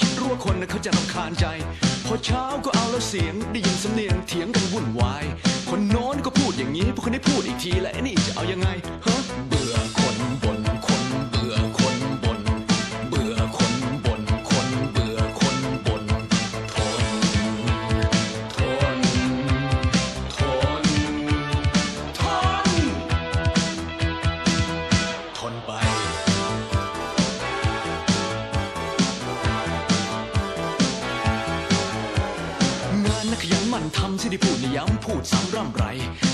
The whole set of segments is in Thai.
คิดรู้ว่าคนนะเขาจะรำคาใจพอเช้าก็เอาแล้วเสียงได้ยินสำเนียงเถียงกันวุ่นวายคนโน้นก็พูดอย่างนี้พวกคนนี้พูดอีกทีแล้วไอ้นี่จะเอายังไงฮะานนักขยันหมันทำที่ได้พูดในย้ำพูดซ้ำร่ำไร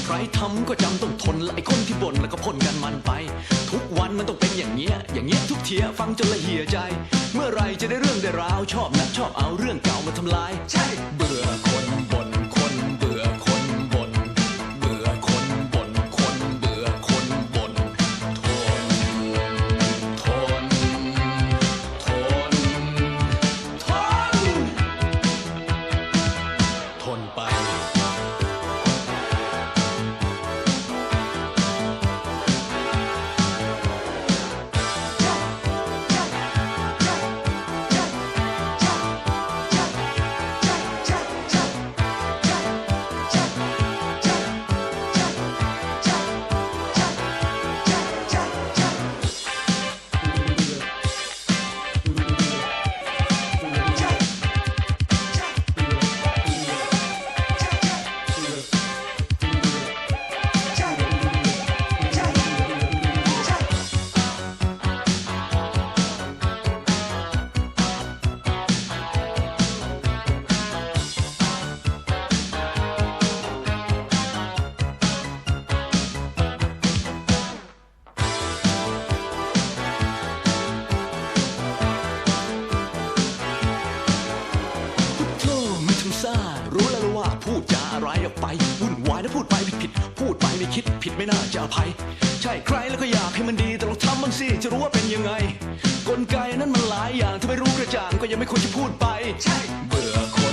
ใครทำก็จำต้องทนละไอ้คนที่บ่นแล้วก็พ่นกันมันไป ทุกวันมันต้องเป็นอย่างเงี้ย อย่างเงี้ยทุกเทียฟังจนละเหี่ยใจ เมื่อไรจะได้เรื่องได้ราวชอบนักชอบเอาเรื่องเก่ามาทำลาย ใช่เบื่อ พูดจาอะไรออกไปวุ่นวายนะพูดไปผิดผิดพูดไปไม่คิดผิดไม่น่าจะอภัย ใช่ใครแล้วก็อยากให้มันดีแต่ลองทำบ้างสิจะรู้ว่าเป็นยังไง กลไกนั้นมันหลายอย่างถ้าไม่รู้กระจ่างก็ยังไม่ควรจะพูดไป ใช่เบื่อ